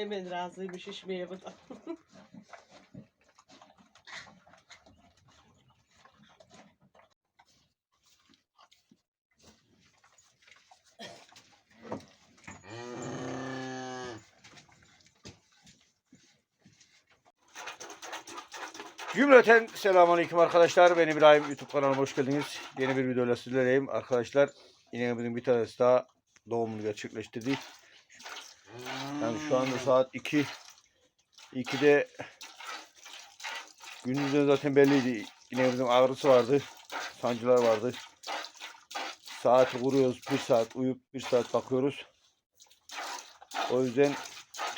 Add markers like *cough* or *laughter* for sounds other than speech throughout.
Hemen razıymış işmeye bu da. Cümleten selamünaleyküm arkadaşlar. Ben İbrahim. YouTube kanalıma hoş geldiniz. Yeni bir videoyla sizlerleyim. Arkadaşlar ineğimizin bir tanesi daha doğumunu gerçekleştirdik. Şu anda saat 2. 2'de gündüzden zaten belliydi. İneğimizin ağrısı vardı. Sancılar vardı. Saati kuruyoruz. Bir saat uyup bir saat bakıyoruz. O yüzden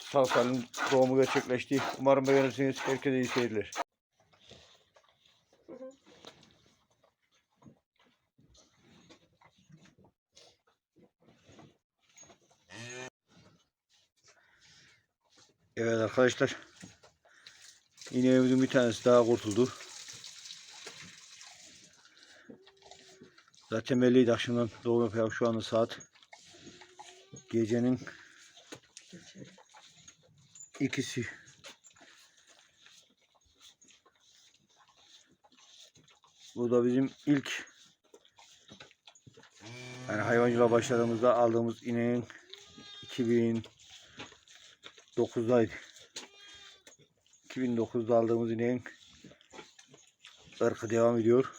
sağ salim doğumu gerçekleşti. Umarım beğenirsiniz. Herkese iyi seyirler. Evet arkadaşlar. İneğimizin bir tanesi daha kurtuldu. Zaten belliydi akşamdan doğum yapıyor. Şu anda saat gecenin ikisi. Bu da bizim ilk yani hayvancılığa başladığımızda aldığımız ineğin 2000 9'daydı. 2009'da aldığımız ineğin ırkı devam ediyor.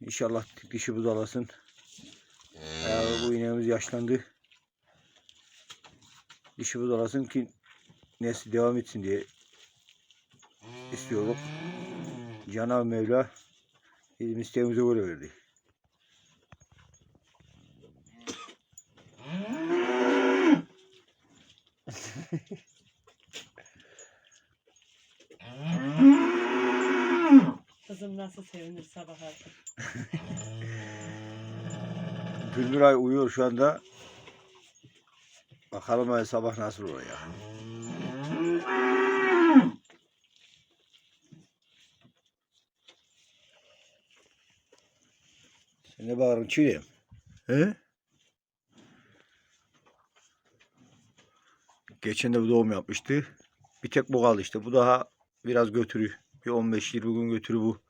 İnşallah dişi buzalasın. Eğer bu ineğimiz yaşlandı. Dişi buzalasın ki nesli devam etsin diye istiyorum. Cenab-ı Mevla bizim isteğimize göre verdi. *laughs* Kızım nasıl sevinir sabah artık. *laughs* Gülmüray uyuyor şu anda. Bakalım ay sabah nasıl olur ya. Sen ne bağırın çiğdem? He? Geçen de bir doğum yapmıştı. Bir tek bu kaldı işte. Bu daha biraz götürü. Bir 15-20 gün götürü bu.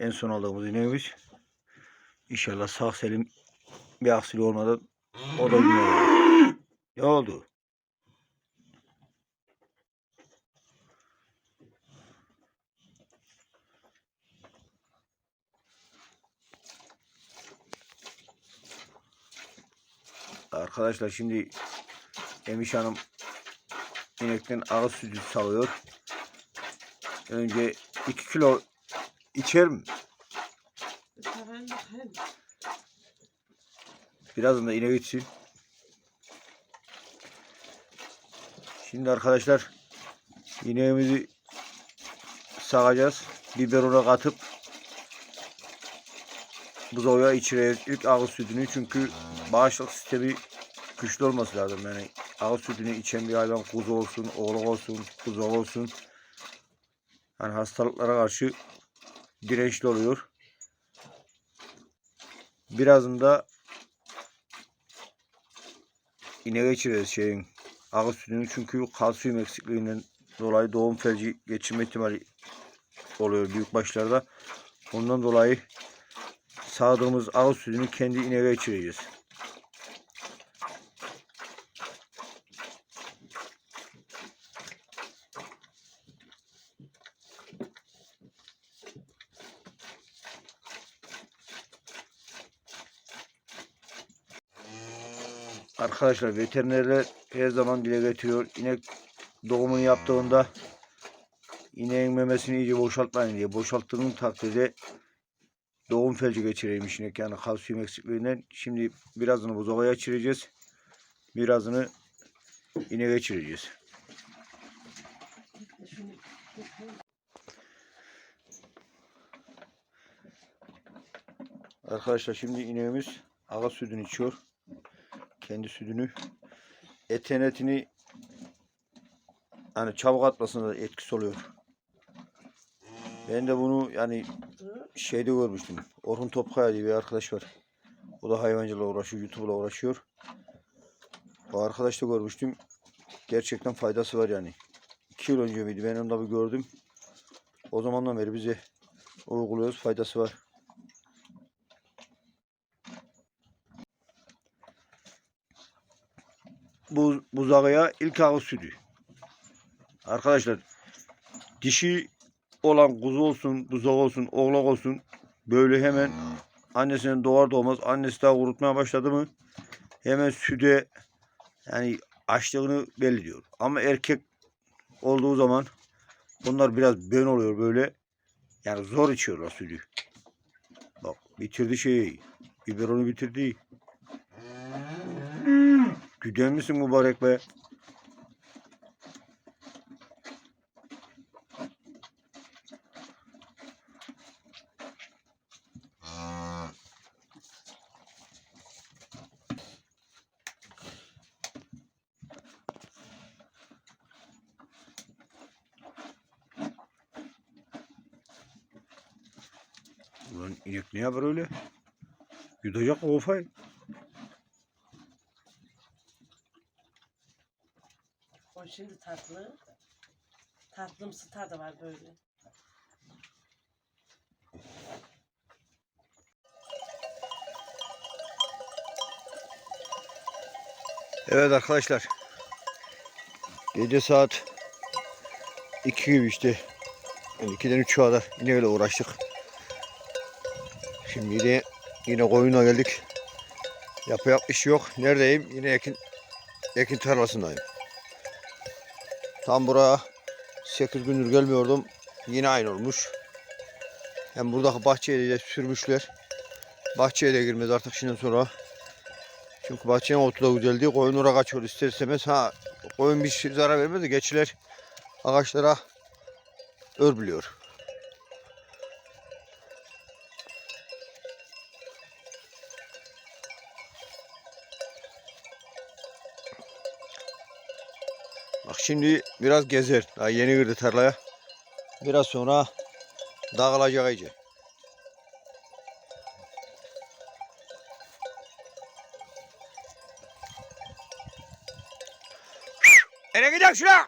En son aldığımız ineğimiz. İnşallah sağ selim bir aksilik olmadan o da yine. Ne oldu? Arkadaşlar şimdi Emiş Hanım inekten ağız sütü salıyor. Önce 2 kilo içer mi? Efendim, efendim. Birazdan da inek içsin. Şimdi arkadaşlar ineğimizi sağacağız. Biberona katıp buzoya içireceğiz ilk ağız sütünü çünkü bağışıklık sistemi güçlü olması lazım yani ağız sütünü içen bir hayvan kuzu olsun, oğlak olsun, buzok olsun yani hastalıklara karşı dirençli oluyor. Birazında ineğe geçireceğiz şeyin ağız sütünü çünkü kalsiyum eksikliğinden dolayı doğum felci geçirme ihtimali oluyor büyük başlarda. Ondan dolayı sağdığımız ağız sütünü kendi ineğe geçireceğiz. Arkadaşlar veterinerler her zaman dile getiriyor. İnek doğumunu yaptığında ineğin memesini iyice boşaltmayın diye. Boşalttığının takdirde doğum felci geçireymiş inek yani kalsiyum eksikliğinden. Şimdi birazını buzovaya geçireceğiz. Birazını ineğe geçireceğiz. Arkadaşlar şimdi ineğimiz ağız sütünü içiyor kendi sütünü etin etini hani çabuk atmasına da etkisi oluyor. Ben de bunu yani şeyde görmüştüm. Orhun Topkaya diye bir arkadaş var. O da hayvancılıkla uğraşıyor, YouTube'la uğraşıyor. O arkadaşta görmüştüm. Gerçekten faydası var yani. 2 yıl önce miydi? Ben onu da bir gördüm. O zamandan beri bize uyguluyoruz. Faydası var. Bu buzağıya ilk ağız sütü. Arkadaşlar dişi olan kuzu olsun, buzağı olsun, oğlak olsun böyle hemen annesinden doğar doğmaz annesi daha kurutmaya başladı mı hemen süte yani açlığını belli diyor. Ama erkek olduğu zaman bunlar biraz ben oluyor böyle. Yani zor içiyorlar sütü. Bak bitirdi şeyi. Biberonu bitirdi. Güden misin mübarek be? Ulan inek ne yapar öyle? Yutacak o kafayı. Şimdi tatlı. Tatlımsı tadı var böyle. Evet arkadaşlar. Gece saat 2 gibi işte. Yani 2'den 3'e kadar yine öyle uğraştık. Şimdi de yine koyuna geldik. Yapacak iş yok. Neredeyim? Yine ekin ekin tarlasındayım. Tam buraya 8 gündür gelmiyordum. Yine aynı olmuş. Hem buradaki bahçeye de sürmüşler. Bahçeye de girmez artık şimdi sonra. Çünkü bahçenin otu da güzel değil. Koyun oraya kaçıyor ister istemez. Ha koyun bir şey zarar vermez de geçiler ağaçlara örgülüyor. Şimdi biraz gezer. Daha yeni girdi tarlaya. Biraz sonra dağılacak iyice. Nereye gidiyorsun şuna?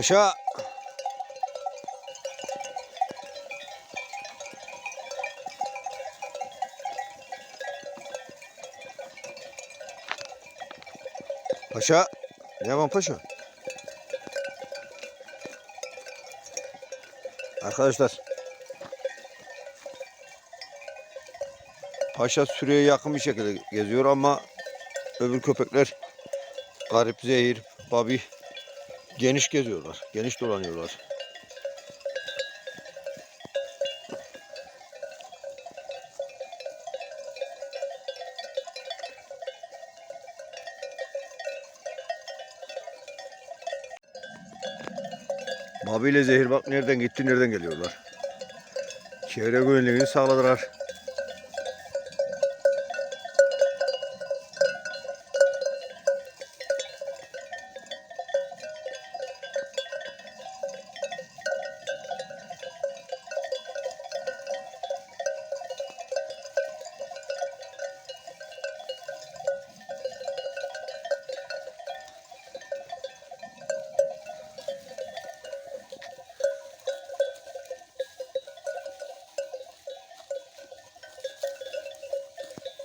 Paşa. Paşa. Ne yapalım paşa? Arkadaşlar. Paşa süreye yakın bir şekilde geziyor ama öbür köpekler garip zehir, babi geniş geziyorlar. Geniş dolanıyorlar. Babi ile Zehir bak nereden gitti nereden geliyorlar. Çevre güvenliğini sağladılar.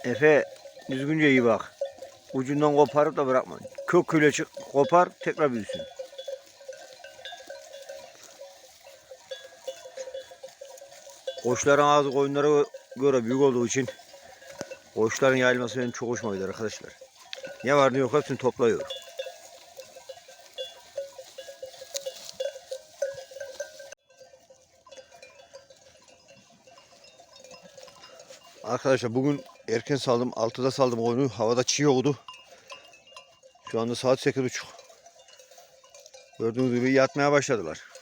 Efe düzgünce iyi bak. Ucundan koparıp da bırakma. Köküyle çık, kopar tekrar büyüsün. Koçların ağzı koyunlara göre büyük olduğu için koçların yayılması benim çok hoşuma gider arkadaşlar. Ne var ne yok hepsini topluyor. Arkadaşlar bugün erken saldım. 6'da saldım oyunu. Havada çiğ oldu. Şu anda saat 8.30. Gördüğünüz gibi yatmaya başladılar.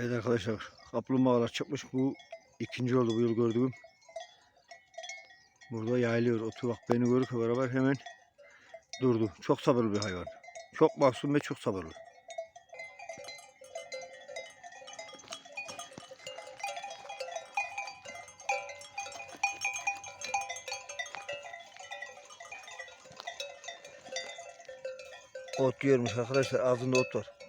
Evet arkadaşlar kaplumbağalar çıkmış. Bu ikinci oldu bu yıl gördüğüm. Burada yayılıyor. Otu bak beni görürken beraber hemen durdu. Çok sabırlı bir hayvan. Çok mahzun ve çok sabırlı. Ot yiyormuş arkadaşlar. Ağzında ot var.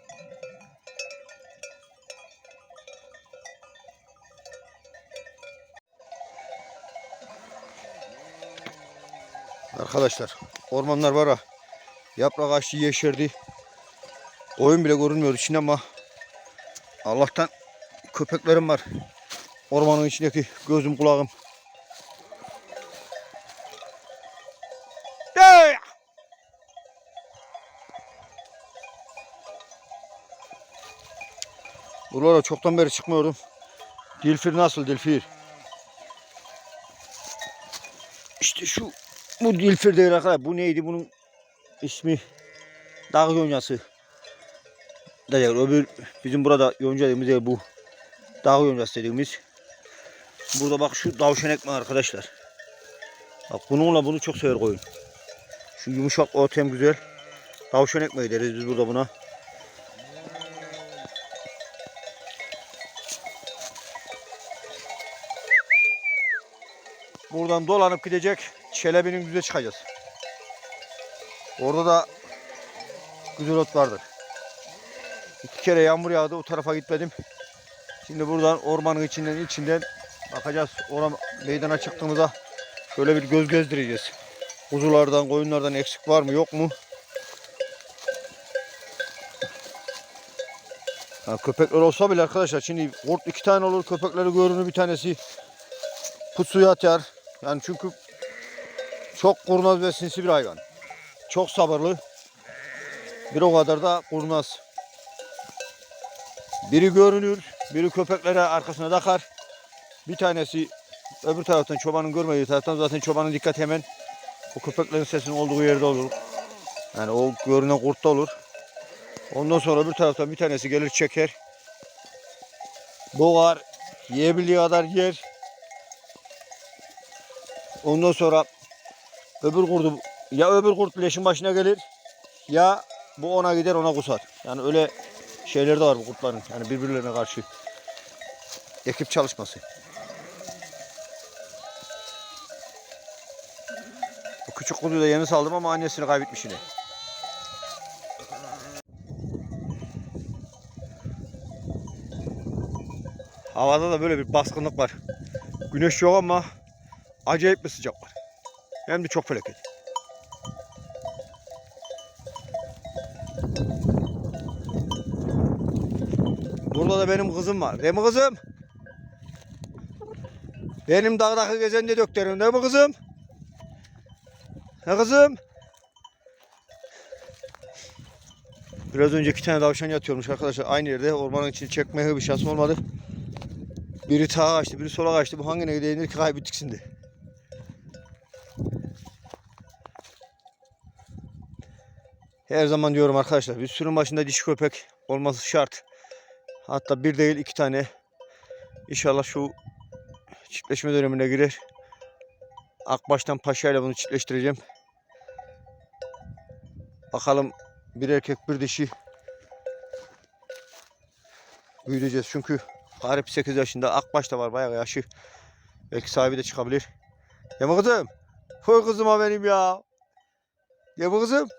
Arkadaşlar ormanlar var ha. Yaprak açtı yeşerdi. Oyun bile görünmüyor içinde ama Allah'tan köpeklerim var. Ormanın içindeki gözüm kulağım. Buralara çoktan beri çıkmıyordum. Dilfir nasıl dilfir? İşte şu bu dilfir değil arkadaşlar. Bu neydi bunun ismi? Dağ yoncası. Değil, öbür bizim burada yonca dediğimiz yer bu. Dağ yoncası dediğimiz. Burada bak şu tavşan ekmeği arkadaşlar. Bak bununla bunu çok sever koyun. Şu yumuşak ot hem güzel. Tavşan ekmeği deriz biz burada buna. Buradan dolanıp gidecek. Çelebi'nin düze çıkacağız. Orada da güzel ot vardır. İki kere yağmur yağdı. O tarafa gitmedim. Şimdi buradan ormanın içinden içinden bakacağız. Oram meydana çıktığımızda şöyle bir göz gezdireceğiz. Kuzulardan, koyunlardan eksik var mı yok mu? Ha, köpekler olsa bile arkadaşlar şimdi kurt iki tane olur köpekleri görünür bir tanesi pusuya atar. Yani çünkü çok kurnaz ve sinsi bir hayvan. Çok sabırlı. Bir o kadar da kurnaz. Biri görünür, biri köpeklere arkasına takar. Bir tanesi öbür taraftan çobanın görmediği taraftan zaten çobanın dikkat hemen o köpeklerin sesinin olduğu yerde olur. Yani o görünen kurtta olur. Ondan sonra bir taraftan bir tanesi gelir çeker. Boğar, yiyebildiği kadar yer. Ondan sonra öbür kurdu ya öbür kurt leşin başına gelir ya bu ona gider ona kusar. Yani öyle şeyler de var bu kurtların. Yani birbirlerine karşı ekip çalışması. Bu küçük kuzuyu da yeni saldım ama annesini kaybetmiş yine. Havada da böyle bir baskınlık var. Güneş yok ama acayip bir sıcak. Hem de çok felaket. Burada da benim kızım var. Değil mi kızım? Benim dağdaki gezen de dökterim. Değil mi kızım? Ne kızım? Biraz önce iki tane tavşan yatıyormuş arkadaşlar. Aynı yerde ormanın içini çekmeye bir şansım olmadı. Biri sağa kaçtı, biri sola kaçtı. Bu hangine gideyim ki kaybettik şimdi. Her zaman diyorum arkadaşlar bir sürün başında dişi köpek olması şart. Hatta bir değil iki tane İnşallah şu çiftleşme dönemine girer. Akbaş'tan Paşa ile bunu çiftleştireceğim. Bakalım bir erkek bir dişi büyüteceğiz. Çünkü garip 8 yaşında Akbaş da var bayağı yaşı. Belki sahibi de çıkabilir. Ya mı kızım? Koy kızıma benim ya. Mı kızım?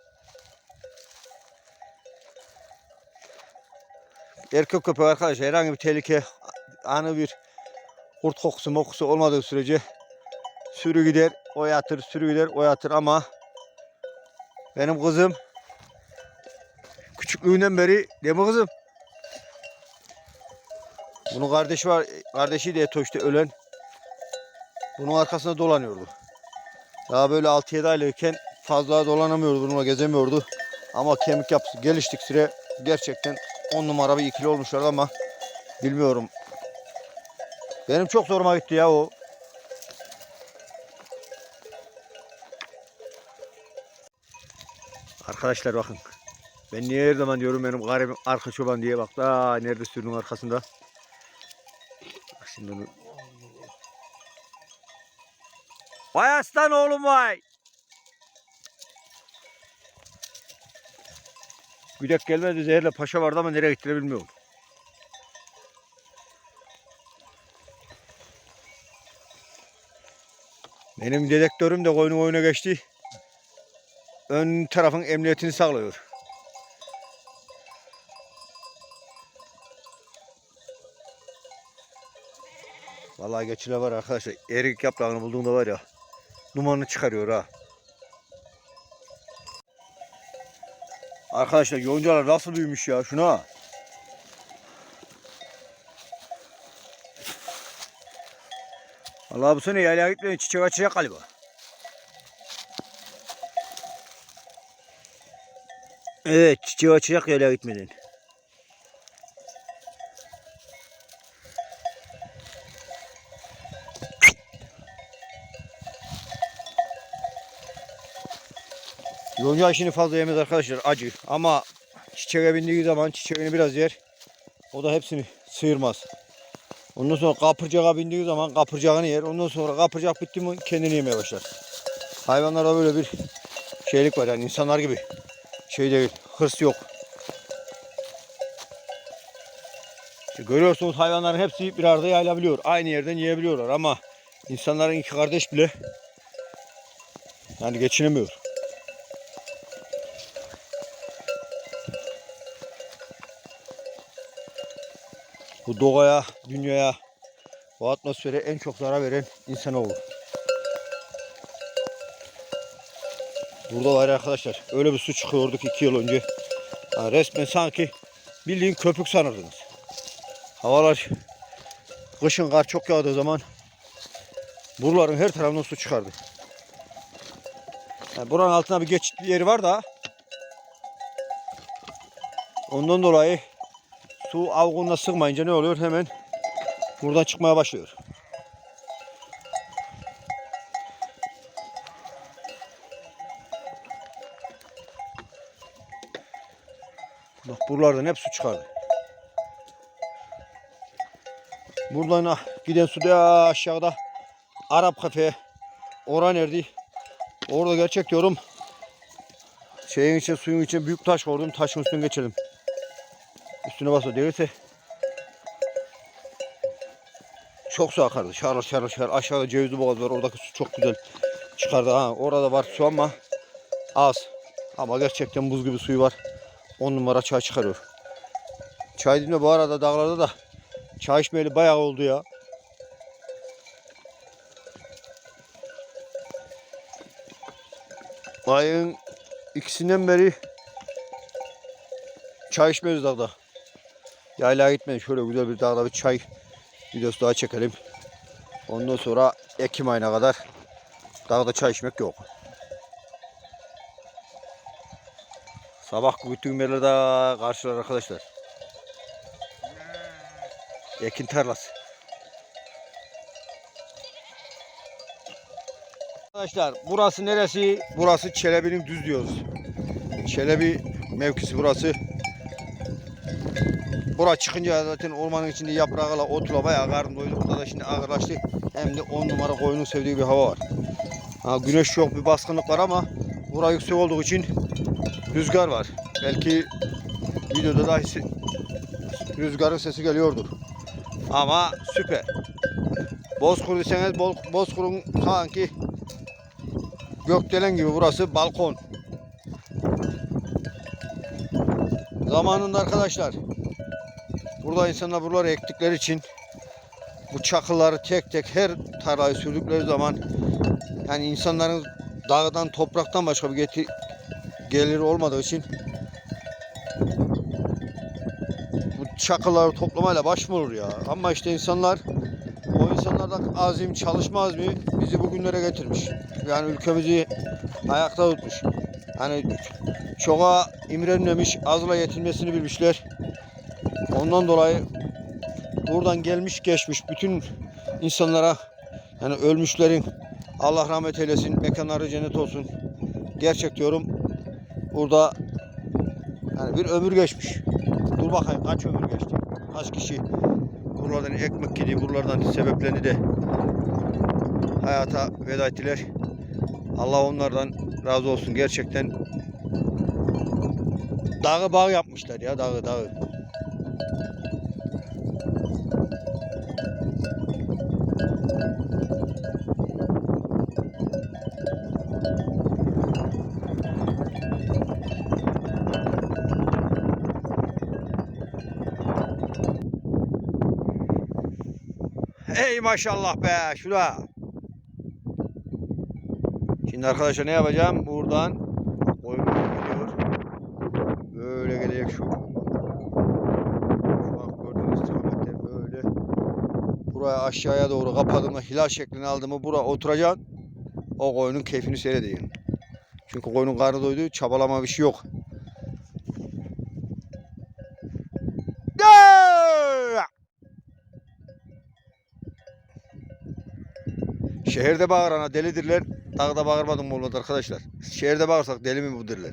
Erkek köpek arkadaşlar herhangi bir tehlike anı bir kurt kokusu mokusu olmadığı sürece sürü gider o yatır sürü gider o yatır ama benim kızım küçüklüğünden beri değil mi kızım? Bunun kardeşi var. Kardeşi de Etoş'ta ölen. Bunun arkasında dolanıyordu. Daha böyle 6-7 aylıkken fazla dolanamıyordu. Bununla gezemiyordu. Ama kemik yapısı geliştik süre gerçekten 10 numara bir ikili olmuşlardı ama bilmiyorum. Benim çok zoruma gitti ya o. Arkadaşlar bakın. Ben niye her zaman diyorum benim garibim arka çoban diye bak. Aa nerede sürünün arkasında. Şimdi onu. Vay aslan oğlum vay. Güdek gelmedi zehirle paşa vardı ama nereye gittiğini. Benim dedektörüm de koyunun oyuna geçti. Ön tarafın emniyetini sağlıyor. Vallahi geçile var arkadaşlar. Erik yaprağını bulduğunda var ya. Dumanını çıkarıyor ha. Arkadaşlar yoncalar nasıl büyümüş ya şuna. Vallahi bu sene yaylaya gitmeyin çiçek açacak galiba. Evet çiçeği açacak yaylaya gitmeden. Yonca işini fazla yemez arkadaşlar acı ama çiçeğe bindiği zaman çiçeğini biraz yer. O da hepsini sıyırmaz. Ondan sonra kapırcağa bindiği zaman kapırcağını yer. Ondan sonra kapırcak bitti mi kendini yemeye başlar. Hayvanlarda böyle bir şeylik var yani insanlar gibi. Şey değil, hırs yok. İşte görüyorsunuz hayvanların hepsi bir arada yayılabiliyor. Aynı yerden yiyebiliyorlar ama insanların iki kardeş bile yani geçinemiyor. Bu doğaya, dünyaya, bu atmosfere en çok zarar veren insanoğlu. Burada var arkadaşlar öyle bir su çıkıyordu ki iki yıl önce. Ha, resmen sanki bildiğin köpük sanırdınız. Havalar kışın kar çok yağdığı zaman buraların her tarafından su çıkardı. Yani buranın altına bir geçit yeri var da ondan dolayı su avgununa sığmayınca ne oluyor? Hemen buradan çıkmaya başlıyor. Bak buralardan hep su çıkardı. Buradan ah, giden su da aşağıda Arap kafe. Ora nerede? Orada gerçek diyorum. Şeyin için suyun için büyük taş koydum. Taşın üstüne geçelim. Üstüne basa değilse çok su akardı. Şarıl şarıl şarıl. Aşağıda cevizli boğaz var. Oradaki su çok güzel çıkardı. Ha, orada var su ama az. Ama gerçekten buz gibi suyu var. 10 numara çay çıkarıyor. Çay mi bu arada dağlarda da çay içmeyeli bayağı oldu ya. Ayın ikisinden beri çay içmiyoruz dağda. Yaylaya gitmeyin. Şöyle güzel bir dağda bir çay videosu daha çekelim. Ondan sonra Ekim ayına kadar dağda çay içmek yok. Sabah gittiğim yerlerde karşılar arkadaşlar. Ekin tarlası. Arkadaşlar burası neresi? Burası Çelebi'nin düz diyoruz. Çelebi mevkisi burası. Bura çıkınca zaten ormanın içinde yaprağıyla otla bayağı karnım doydu. Burada da şimdi ağırlaştı. Hem de 10 numara koyunun sevdiği bir hava var. Ha, güneş yok bir baskınlık var ama bura yüksek olduğu için rüzgar var. Belki videoda da rüzgarın sesi geliyordur. Ama süper. Bozkır deseniz Bozkır'ın sanki gökdelen gibi burası balkon. Zamanında arkadaşlar burada insanlar buraları ektikleri için bu çakılları tek tek her tarlayı sürdükleri zaman yani insanların dağdan topraktan başka bir geti, geliri olmadığı için bu çakılları toplamayla baş mı olur ya? Ama işte insanlar o insanlardan azim çalışma azmi bizi bugünlere getirmiş. Yani ülkemizi ayakta tutmuş. Hani çoğa imrenmemiş, azla yetinmesini bilmişler. Ondan dolayı buradan gelmiş geçmiş bütün insanlara yani ölmüşlerin Allah rahmet eylesin, mekanları cennet olsun. Gerçek diyorum. Burada yani bir ömür geçmiş. Dur bakayım kaç ömür geçti. Kaç kişi buralardan ekmek yedi, buralardan sebeplerini de hayata veda ettiler. Allah onlardan razı olsun. Gerçekten dağı bağ yapmışlar ya dağı dağı. Ey maşallah be şuna. Şimdi arkadaşlar ne yapacağım? Buradan koyun gidiyor. Böyle gelecek şu. Şu an gördüğünüz istikamette böyle. Buraya aşağıya doğru kapadığımda hilal şeklini aldığımı buraya oturacaksın. O koyunun keyfini seyredeyim. Çünkü koyunun karnı doydu. Çabalama bir şey yok. Şehirde bağırana delidirler. Dağda bağırmadım mı arkadaşlar. Şehirde bağırsak deli mi bu derler.